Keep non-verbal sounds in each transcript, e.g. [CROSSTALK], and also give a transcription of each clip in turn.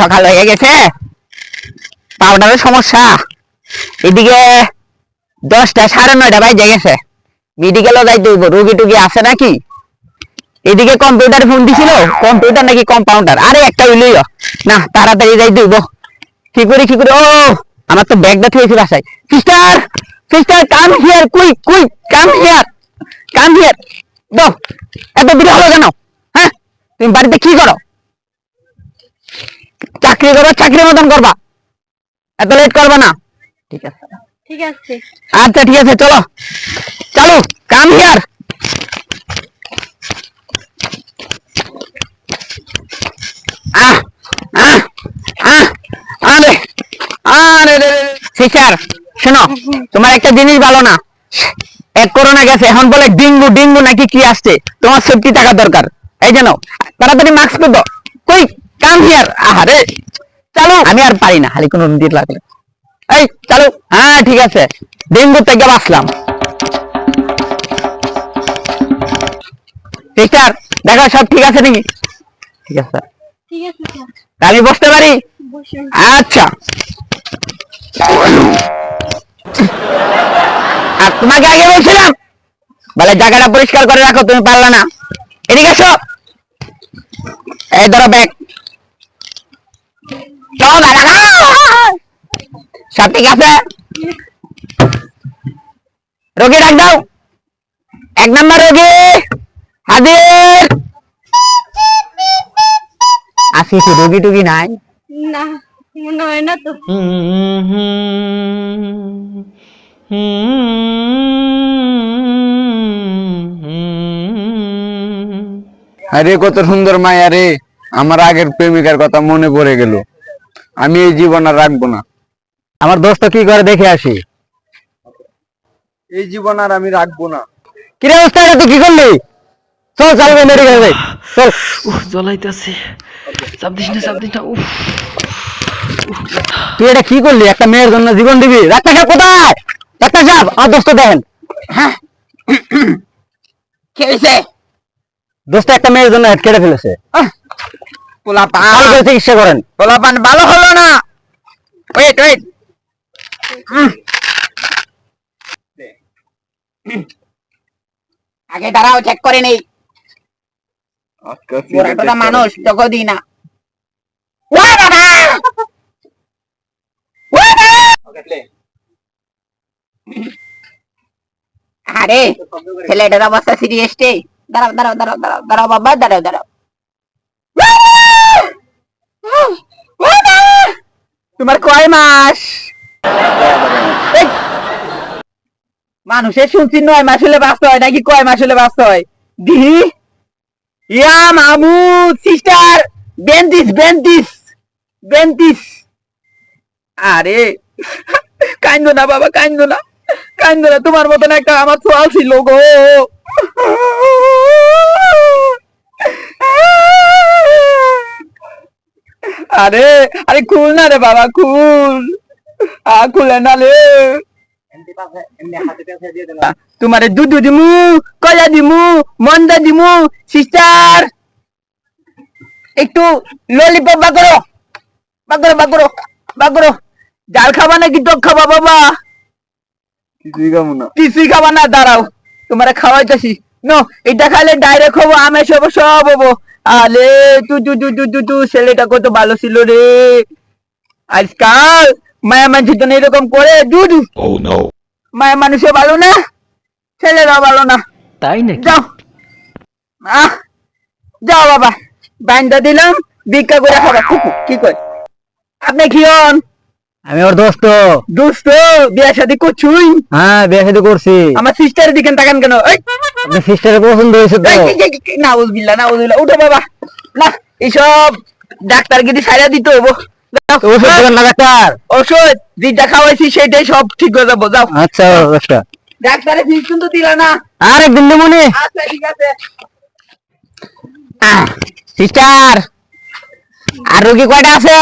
সকাল হয়ে গেছে। পাউডারের সমস্যা। এদিকে দশটা সাড়ে নয়টা বাজে গেছে। মেডিকেলও যাই হইব। রুগী টুগি আছে নাকি? এদিকে কম্পিউটার ফোন দিছিল। কম্পিউটার নাকি কম্পাউন্ডার আরে একটা হইলই না, তাড়াতাড়ি যাই হইব। কি করি কি করি? ও, আমার তো ব্যাগটা থুয়েছি বাসায় sister sister come here quick quick come here come here দো এত দেরি হলো কেন? হ্যাঁ তুমি বাড়িতে কি করো? চাকরি করো চাকরি মতন করবা। এত লেট করবা না। ঠিক আছে। ঠিক আছে। আচ্ছা ঠিক আছে চলো। চলো কাম হিয়ার আহ আহ আহ আরে আরে রে সিস্টার শোনো তোমার একটা জিনিস ভালো না। এক করোনা গেছে এখন বলে ডিঙ্গু ডিঙ্গু নাকি কি আসছে? তোমার সেফটি থাকা দরকার। এই জানো তাড়াতাড়ি মাস্ক পরো। কই? কাম হিয়ার আহারে চলো। আমি আর পারি না খালি কোনো দিয়ে লাগলে। এই চলো। হ্যাঁ ঠিক আছে। ডেঙ্গু থেকে বাঁচলাম। সিস্টার দেখো সব ঠিক আছে নাকি? ঠিক আছে। আমি বসতে পারি? আচ্ছা। আর তোমাকে আগে বলছিলাম বলে জায়গাটা পরিষ্কার করে রাখো তুমি পারলে না। এদিকে এসো। এই ধরো ব্যাগ। সব ঠিক আছে রোগী ডাক দাও এক নম্বর রোগী হাজির আসিস রোগী টুগী নাই না মনে হয় না তো আরে কত সুন্দর মায়া রে। আমার আগের প্রেমিকার কথা মনে পড়ে গেল। আমি এই জীবন আর রাখব না। আমার দোস্ত কি করে দেখে আসি? এই জীবন আর আমি রাখব না। কিরে অবস্থা? তুই কি করলি? চল চল মেডিকেল যাই চল। উফ জ্বলাইতেছে। চাপ দিস না চাপ দিস না। উফ তুই এটা কি করলি? একটা মেয়ের জন্য জীবন দিবি? ডাক্তার সাহেব কোথায়? ডাক্তার সাহেব আর দোস্ত দেখেন। হ্যাঁ। [CLEARS THROAT] কি হয়েছে দোস্ত একটা মেয়ের জন্য হেড কেটে ফেলেছে। পোলাপান। ভালো চিকিৎসা করেন। পোলাপান ভালো হলো না। ওয়েট ওয়েট আগে দাঁড়াও চেক করে নেই। মানুষ তোকে দিই না! আরে ছেলেটার অবস্থা সিরিয়াস দাঁড়াও দাঁড়াও দাঁড়াও দাঁড়াও দাঁড়াও বাবা দাঁড়াও দাঁড়াও বাবা! তোমার কয় মাস? মানুষের শুনছি নয় মাস হলে বাঁচতে হয়, নাকি কয় মাস হলে বাঁচতে হয়? দিহি? ইয়া মামুদ সিস্টার বেন্টিস বেন্টিস বেন্টিস আরে কান্দো না বাবা কান্দো না। কান্দো না, তোমার মতন একটা আমার সোয়াল ছিল গো। আরে আরে খুল না রে বাবা খুল। আ খুলে না রে তোমারে দুধ দিমু কলা দিমু মন্দা দিমু সিস্টার। একটু ললিপপ বাগরো বাগরো বাগরো বাগরো ডাল খাবা নাকি টক খাবা বাবা? কিছুই কামো না। কিছুই খাবা না দাঁড়াও। তোমারে খাওয়াইতেছি। নো এটা খাইলে ডাইরেক্ট হব আমি সব সব হব। আলে তু তু তু তু তু তু ছেলেটা কত ভালো ছিল রে। আজকাল মায়া মানুষ তো এরকম করে দুধ মায়া মানুষে ভালো না ছেলেরা ভালো না। তাই না যাও। আহ যাও বাবা বাইন্দা দিলাম ভিক্ষা করে খাবার। কি কয় আপনি কি হন। আমি ওর দোস্ত। দোস্ত বিয়ে শাদি করছুই? হ্যাঁ বিয়ে শাদী করছি। আমার সিস্টারের দিকে তাকান কেন? আপনার সিস্টারের পছন্দ হয়েছে তো। এই, এই, নাউজুবিল্লাহ নাউজুবিল্লাহ উঠো বাবা। না এইসব ডাক্তার গিয়ে সাইরা দিতে হব ওষুধ দেবেন না ডাক্তার? ওষুধ যেটা খাওয়াইছি সেটাই সব ঠিক হয়ে যাব যাও। আচ্ছা আচ্ছা ডাক্তারের ফিস কিন্তু দিল না। আর একদিন মনে। আচ্ছা ঠিক আছে। সিস্টার আর রোগী কয়টা আছে?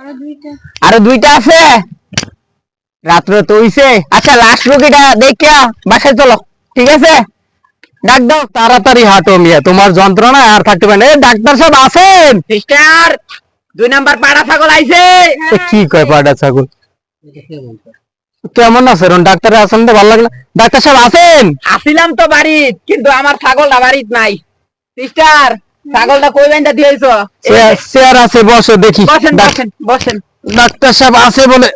আরও দুইটা। আছে? রাত্রে তো হইছে। আচ্ছা লাস্ট রোগীটা দেখিয়া বাসায় চলো ঠিক আছে? ডাক দাও তাড়াতাড়ি হাঁটো মিয়া তোমার যন্ত্রণা আর থাকতে পারে ডাক্তার সাহেব আছেন? সিস্টার দুই নাম্বার পাড়া ছাগল আইছে। কি কয় পাটা ছাগল? কেমন আছে রন ডাক্তার আছেন তো ভালো লাগল ডাক্তার সাহেব আছেন? আসিলাম তো বাড়িত কিন্তু আমার ছাগলটা বাড়িত নাই। সিস্টার ছাগলটা কই বাইন্দা দিয়েছ চেয়ার- আছে বসে দেখি। বসেন বসেন বসেন। ডাক্তার সাহেব আছে বলে।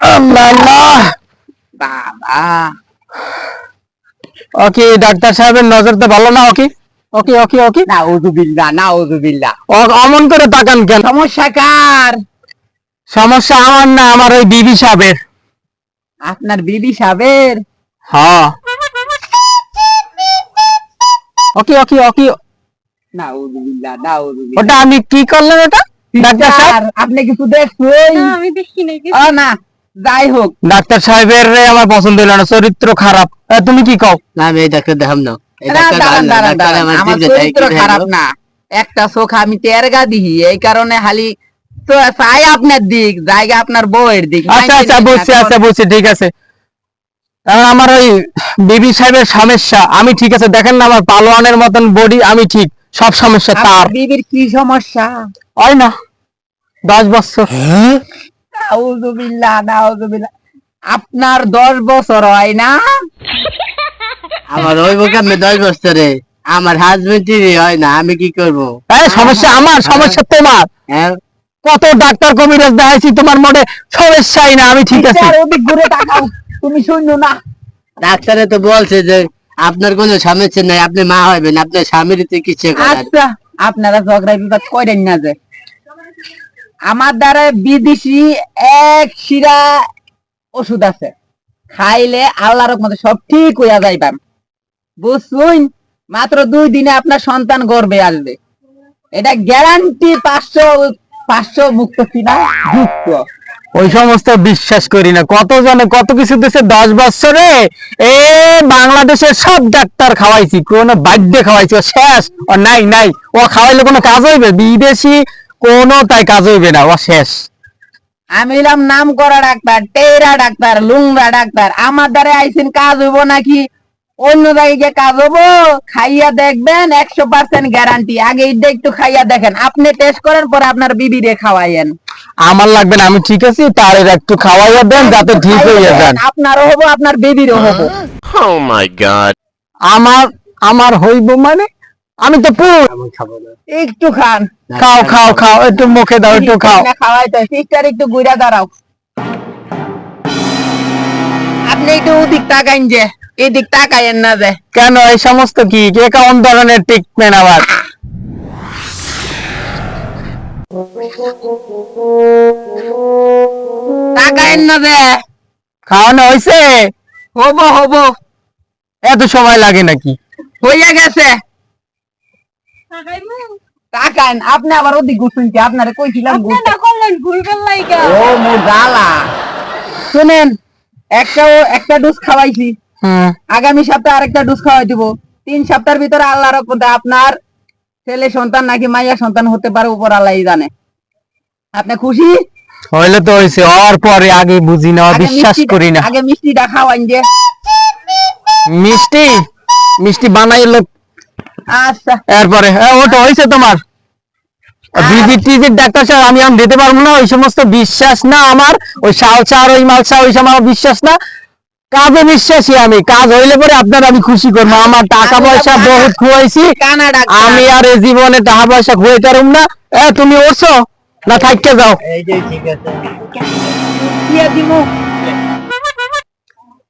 আল্লাহ। বাবা। ওকে ডাক্তার সাহেবের নজর তো ভালো না ওকে? ওকে ওকে ওকে? না উজুবিল্লা না উজুবিল্লা ও- অমন করে তাকান কেন? সমস্যা কার? সমস্যা আমার না আমার ওই বিবি সাহেবের। আপনার বিবি সাবের হ্যাঁ। ওকে ওকে ওকে। না উজুবিল্লা না উজুবিল্লা ওটা আমি কি করলেন ওটা? ডাক্তার সাহেব? আপনি কিছু দেখছেন? আমি দেখি নাই কিছু। না যাই হোক। ডাক্তার সাহেবের রে আমার পছন্দ হলো না চরিত্র খারাপ। তুমি কি কও? না আমি এই ডাক্তার দেখাম না। না, খারাপ একটা চোখ আমি তেরগা দিহি এই কারণে খালি তো চাই আপনার দিক জায়গা আপনার বউয়ের দিক। আচ্ছা আচ্ছা বুঝছি আচ্ছা বুঝছি ঠিক আছে। আমার ওই বিবি সাহেবের সমস্যা। আমি ঠিক আছে দেখেন না আমার পালোয়ানের মতন বডি আমি ঠিক। সব সমস্যা তার। বিবির কি সমস্যা? হয় না দশ বছর। নাউজুবিল্লাহ আপনার দশ বছর হয় না? আমার ওই বোকামে দশ বছরে আমার হাজবেন্ডেরই হয় না আমি কি করব? সমস্যা আমার সমস্যা তোমার। হ্যাঁ? কত ডাক্তার কবিরাজ দেখাইছি তোমার মনে সমস্যাই না আমি ঠিক আছে। তুমি শুনো না। ডাক্তারে তো বলছে যে আপনার কোনো সমস্যা নাই আপনি মা হবেন আপনার স্বামীর চিকিৎসা করার। আচ্ছা আপনারা ঝগড়া বিবাদ করেন না যে। আমার দ্বারা বিদেশি এক শিরা ওষুধ আছে। খাইলে আল্লাহর মতো সব ঠিক হইয়া যাইবাম। বুঝছুন? মাত্র দুই দিনে আপনার সন্তান গর্বে আসবে। এটা গ্যারান্টি পাঁচশো পাঁচশো মুক্ত কিনা যুক্ত। ওই সমস্ত বিশ্বাস করি না। কত জনে কত কিছু দেশে দশ বছরে? এ বাংলাদেশের সব ডাক্তার খাওয়াইছি, কোনো বাদ্যে খাওয়াইছি, ও শেষ, ও নাই নাই, ও খাওয়াইলে কোনো কাজ হইবে? বিদেশি কোনো তাই কাজ হইবে না, ও শেষ। আমি নাম করা ডাক্তার টেরা ডাক্তার, লুংরা ডাক্তার, আমার দ্বারা আইসেন কাজ হইব নাকি? অন্য জায়গায় গিয়ে কাজ হব খাইয়া দেখবেন একশো পার্সেন্ট গ্যারান্টি আগে এইটা একটু খাইয়া দেখেন আপনি টেস্ট করার পর আপনার বিবিরে খাওয়াইয়েন। আমার লাগবে না আমি ঠিক আছি তার একটু খাওয়াইয়া দেন যাতে ঠিক হয়ে যান। আপনারও হব আপনার বেবিরও হব। Oh my god. আমার আমার হইব মানে আমি তো পুরো একটু খান। খাও খাও খাও একটু মুখে দাও একটু খাও। খাওয়াইতে সিস্টার একটু গুইরা দাঁড়াও। আপনি একটু ওদিক তাকাইন যে এদিক তাকাইয়েন না যে। কেন এই সমস্ত কি? কে কেমন ধরনের ট্রিটমেন্ট আবার? তাকাইয়েন না যে। খাওয়ানো হয়েছে হব হব। এত সময় লাগে নাকি? হইয়া গেছে? তাকান আপনি আবার ওদিক ঘুরছেন কি? আপনারে কইছিলাম ঘুরতে। না করলেন ঘুরবেন লাইগা। ও মো জ্বালা শুনেন একটা একটা ডোজ খাওয়াইছি। আগামী সপ্তাহে আরেকটা ডোজ খাওয়াই দিব। তিন সপ্তাহের ভিতরে আল্লাহর রহমতে আপনার ছেলে সন্তান নাকি মাইয়া সন্তান হতে পারে উপর আল্লাহ জানে। আপনি খুশি? হইলে তো হয়েছে হওয়ার পরে আগে বুঝি না বিশ্বাস করি না। আগে মিষ্টিটা খাওয়াইন যে। মিষ্টি? মিষ্টি বানাইলো। আচ্ছা। এরপরে ওটা হয়েছে তোমার? ডাক্তার সাহেব আমি আমি দিতে পারব না ওই সমস্ত বিশ্বাস না আমার ওই সালসা আর ওই মালসা ওই সময় আমার বিশ্বাস না। কাজে বিশ্বাসী আমি কাজ হইলে পরে আপনার আমি খুশি করব। আমার টাকা পয়সা বহুত খুয়াইছি আমি আর এই জীবনে টাকা পয়সা খুঁয়ে পারুম না। এ তুমি ওরছো? না থাকতে যাও। এই যে ঠিক আছে। দিয়ে দিমু?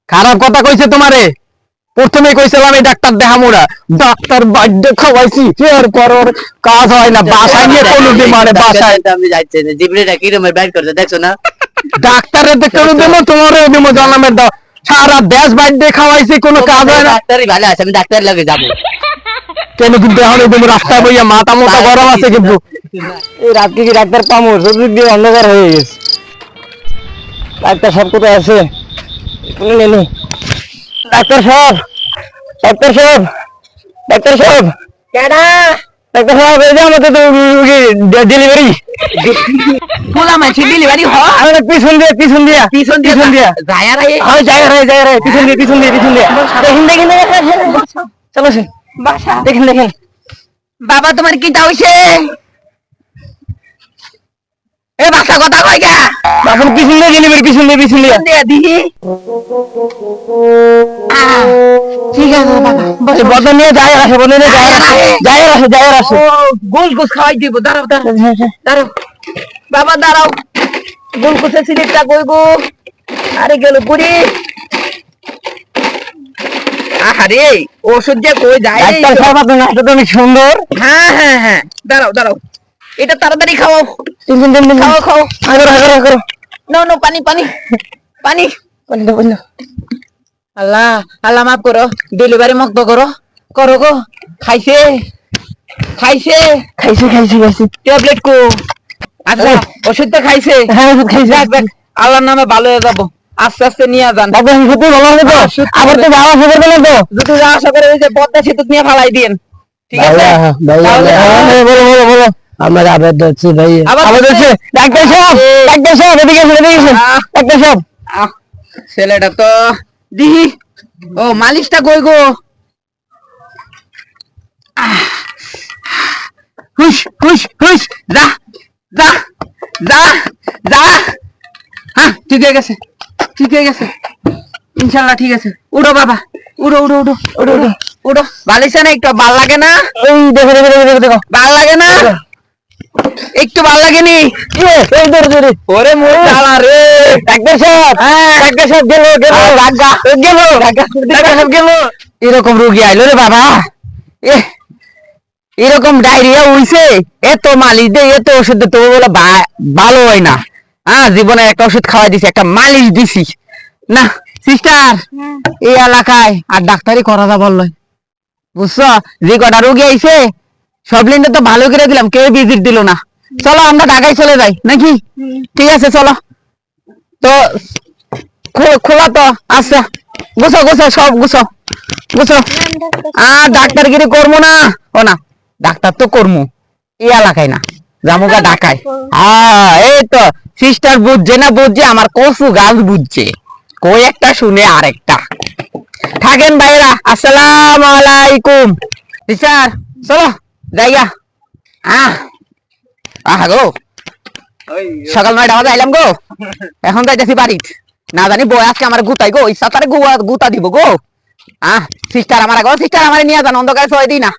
খারাপ কথা কইছে তোমারে? প্রথমে কইছিলাম এই ডাক্তার দেখামুরা ডাক্তার বাদ্য খাওয়াইছি এরপর ওর কাজ হয় না বাসায় নিয়ে কোনো মানে বাসায়। ডাক্তার আমি যাচ্ছি না। জিবরিটা কিরম বাইর করছে দেখছ না? ডাক্তারের তো কেন দেবো তোমারও দেবো জন্মের দাও। সারা দেশ বাদ্য খাওয়াইছি কোনো কাজ হয় না। ডাক্তারই ভালো আছে আমি ডাক্তার লাগে যাব। কেন কিন্তু এখন তুমি রাস্তায় বইয়া মাথা মোটা গরম আছে কিন্তু। এই রাত্রে কি ডাক্তার পামো? চতুর্দিক দিয়ে অন্ধকার হয়ে গেছে। ডাক্তার সব কোথায় আছে? এখানে নেই। ডাক্তার সাহেব ডাক্তার সাহেব ডাক্তার সাহেব। কেডা? ডাক্তার সাহেব এই যে আমাদের তো রুগী ডেলিভারি। ফুলা মাছি ডেলিভারি হয়? আমাদের পিছন দিয়ে পিছন দিয়া পিছন দিয়ে পিছন দিয়া। যায় আর এই হয় জায়গা রে জায়গা রে পিছন দিয়ে পিছন দিয়ে পিছন দিয়ে। দেখেন দেখেন চলো বাসা। দেখেন দেখেন। বাবা তোমার কিটা হইছে? এ বাসা কথা কই দিয়ে দে দিহি। ঠিক আছে বাবা নিয়ে যায় আসে নিয়ে যায় আসে যায় আসে যায় আসে। গোল গোস খাওয়াই দিব দাঁড়াও দাঁড়াও দাঁড়াও। বাবা দাঁড়াও। গোল স্লিপটা কই গো? আরে গেল পুরি আহারে ওষুধ যে কই যায় ডাক্তার সাহেব আপনার নাচটা তো অনেক সুন্দর। হ্যাঁ হ্যাঁ হ্যাঁ। দাঁড়াও দাঁড়াও। এটা তাড়াতাড়ি খাও তিন তিন তিন তিন খাও আগর আগর আগর নো নো পানি পানি পানি। বন্ধ আল্লাহ আল্লাহ মাফ করো। ডেলিভারি মুক্ত করো। করো গো। খাইছে। খাইছে। খাইছি খাইছি খাইছি। ট্যাবলেট কো। আচ্ছা ওষুধ তো খাইছে। হ্যাঁ ওষুধ খাইছি যাক যাক আল্লাহর নামে ভালো হয়ে যাব। আস্তে আস্তে নিয়ে যান। ডাক্তার সত্যি ভালো হবে তো হ্যাঁ, আবার তো যাওয়া আসা করবে না তো? যদি যা আশা করে ওই যে পদ্মা সেতু নিয়ে ফালাই দিন ঠিক আছে? হ্যাঁ, বলো বলো বলো। আমার আবার ধরছে ভাই। আবার ধরছে? ডাক্তার সাহেব ডাক্তার সাহেব এদিকে এসে এদিকে এসে ডাক্তার সাহেব। ছেলেটা তো ও মালিশটা কই গো? হুস হুস হুস যা যা যা যা। হ্যাঁ ঠিক হয়ে গেছে ঠিক হয়ে গেছে। ইনশাল্লাহ ঠিক আছে। উড়ো বাবা উড়ো উড়ো উড়ো উড়ো উড়ো উড়ো বালিশে না একটু ভালো লাগে না? এই দেখো দেখো দেখো দেখো ভালো লাগে না? একটু ভালো লাগেনি? এই ধরে ধরে ওরে মোর জ্বালা রে। ডাক্তার সাহেব ডাক্তার সাহেব গেল গেল। গেল ডাক্তার সাহেব গেল। এরকম রোগী আইলো রে বাবা। এ এরকম ডায়রিয়া হইছে। এত মালিশ দে এত ওষুধ দে তবু বলে ভালো হয় না। হ্যাঁ জীবনে একটা ওষুধ খাওয়াই দিছি একটা মালিশ দিছি। না সিস্টার এই এলাকায় আর ডাক্তারি করা যা বলল বুঝছ? যে কটা রোগী আইছে সব লিনটা তো ভালো করে দিলাম, কেউ ভিজিট দিল না। চলো, আমরা ঢাকায় চলে যাই, নাকি? ঠিক আছে, চলো। তো খোলা তো আচ্ছা। গুছো গুছো সব গুছো গুছো আর ডাক্তারগিরি করব না। ও না, ডাক্তার তো করব। এই এলাকায় না জামুকা ঢাকায়। হ্যাঁ এই তো সিস্টার বুঝছে না বুঝছে, আমার কসু গাছ বুঝছে। কই একটা শুনে আরেকটা থাকেন ভাইরা আসসালাম আলাইকুম। সিস্টার চলো। জায়গা আহ আহ গো। সকাল নয়টা বাজে আইলাম গো। এখন যাইতেছি বাড়ি না জানি বই আজকে আমার গুতাই গো ইচ্ছা তারে গুয়া গুতা দিব গো। আহ সিস্টার আমার গো সিস্টার আমার নিয়ে যান অন্ধকারে ছয় দিই না।